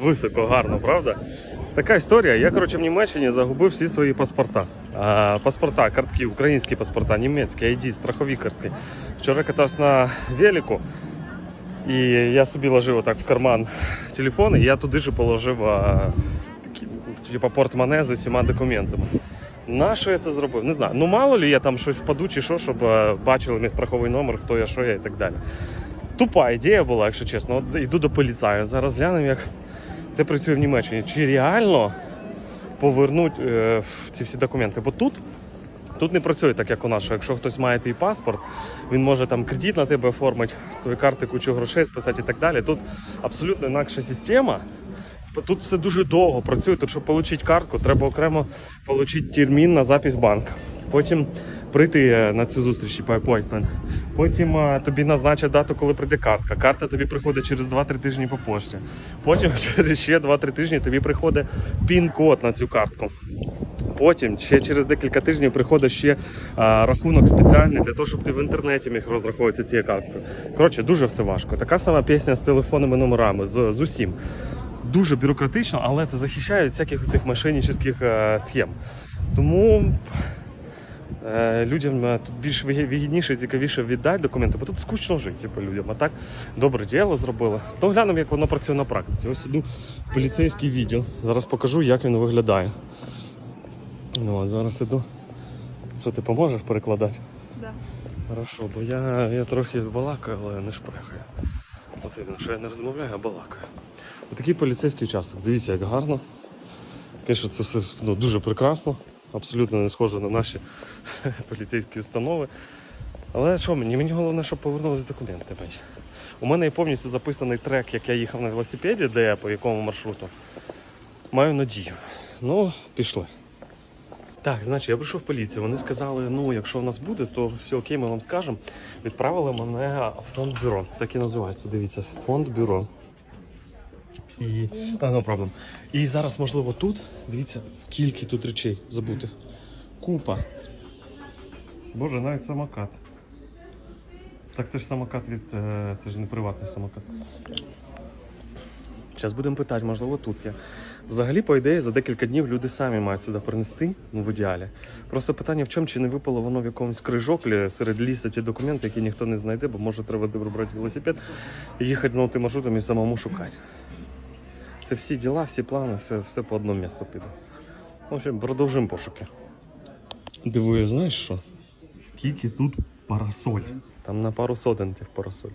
Високо, гарно, правда? Така історія. Я, коротше, в Німеччині загубив всі свої паспорта. А, паспорта, картки, українські паспорта, німецькі, ID, страхові картки. Вчора катався на велику, і я собі ложив отак в карман телефон, і я туди ж положив а, такі, типу, портмоне з усіма документами. На що я це зробив? Не знаю. Ну мало ли я там щось впаду чи що, щоб е, бачили мій страховий номер, хто я, що я і так далі. Тупа ідея була, якщо чесно. От йду до поліцаю. Зараз глянемо, як це працює в Німеччині. Чи реально повернуть е, ці всі документи? Бо тут. Тут не працює так, як у нас, якщо хтось має твій паспорт, він може там кредит на тебе оформити, з твоєї карти кучу грошей списати і так далі. Тут абсолютно інакша система. Тут все дуже довго працює. Тут, щоб отримати картку, треба окремо отримати термін на запись банку. Потім прийти е, на цю зустріч по appointment. Потім е, тобі назначать дату, коли прийде картка. Карта тобі приходить через 2-3 тижні по пошті. Потім через ще 2-3 тижні тобі приходить пін-код на цю картку. Потім ще через декілька тижнів приходить ще а, рахунок спеціальний для того, щоб ти в інтернеті міг розраховуватися цією карткою. Коротше, дуже все важко. Така сама пісня з телефонними номерами, з, з усім. Дуже бюрократично, але це захищає від всяких цих мошеннических е, схем. Тому е, людям е, тут більш вигі- вигідніше і цікавіше віддати документи, бо тут скучно жити типу, людям. А так добре діло зробили. То глянемо, як воно працює на практиці. Ось іду в поліцейський відділ. Зараз покажу, як він виглядає. Ну, от зараз іду. Що ти поможеш перекладати? Да. Хорошо, бо я, я трохи балакаю, але не шпрехаю. От видно, що я не розмовляю, а балакаю. Отакий поліцейський участок. Дивіться, як гарно. Звісно, це все ну, дуже прекрасно. Абсолютно не схоже на наші поліцейські установи. Але що мені? Мені головне, щоб повернулися документи. мені. У мене є повністю записаний трек, як я їхав на велосипеді, де я по якому маршруту. Маю надію. Ну, пішли. Так, значить, я прийшов в поліцію. Вони сказали, ну, якщо в нас буде, то все окей, ми вам скажемо. Відправили мене в фонд бюро. Так і називається. Дивіться, фонд бюро. І... No problem. І зараз, можливо, тут. Дивіться, скільки тут речей забути. Купа. Боже, навіть самокат. Так це ж самокат від. е, Це ж не приватний самокат. Зараз будемо питати, можливо, тут є. Взагалі, по ідеї, за декілька днів люди самі мають сюди принести, ну в ідеалі. Просто питання в чому, чи не випало воно в якомусь крижоклі серед лісу ті документи, які ніхто не знайде, бо може треба вибрати велосипед і їхати знову тим маршрутом і самому шукати. Це всі діла, всі плани, все, все по одному місту піде. В общем, продовжимо пошуки. Дивую, знаєш що? Скільки тут парасоль? Там на пару сотень тих парасоль.